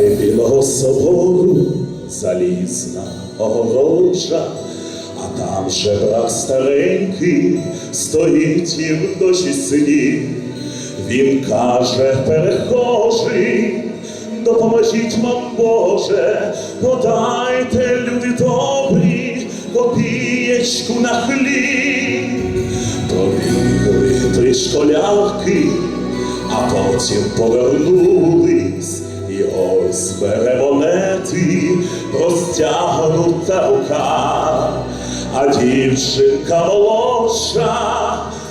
Край білого собору залізна огорожа, а там же брак старенький стоїть і в дощі синів. Він каже, перехожий, допоможіть вам, Боже, подайте, люди добрі, копієчку на хліб. Пробігли три школярки, а потім повернулись, ось бере монети, розтягнута рука, а дівчинка молодша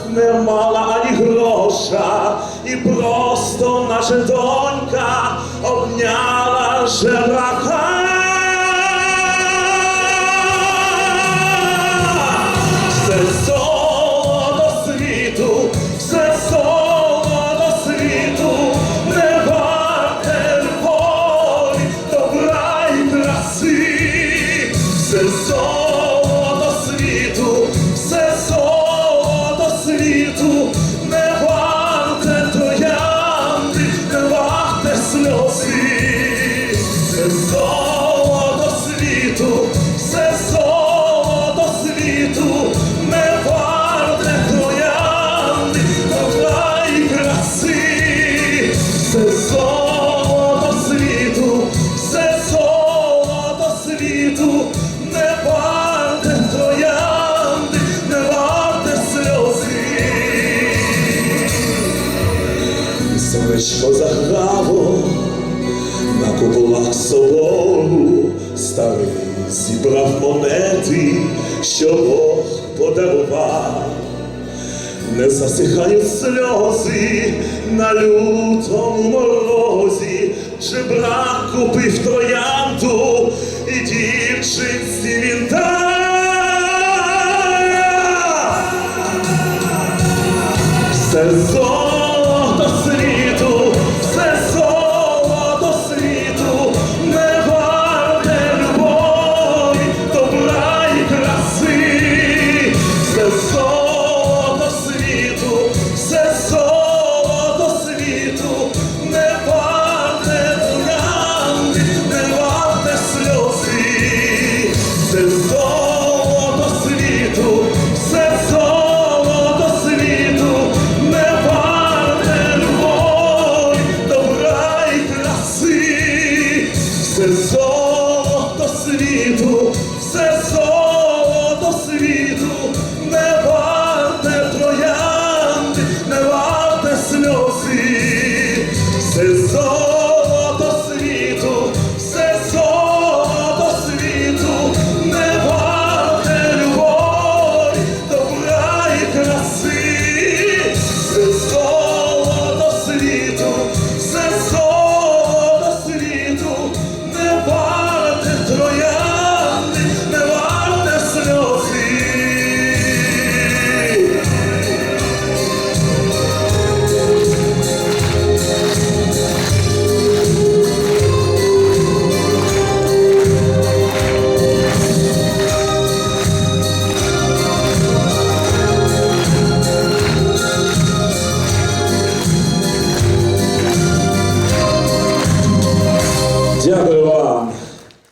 не мала ані гроша, і просто наша донька обняла жебрака. Сонечко заграло на куполах собору старий зібрав монети, що Бог подарував. Не засихають сльози на лютому морозі, жебрак купив троянду і дівчинці він дав. Is all.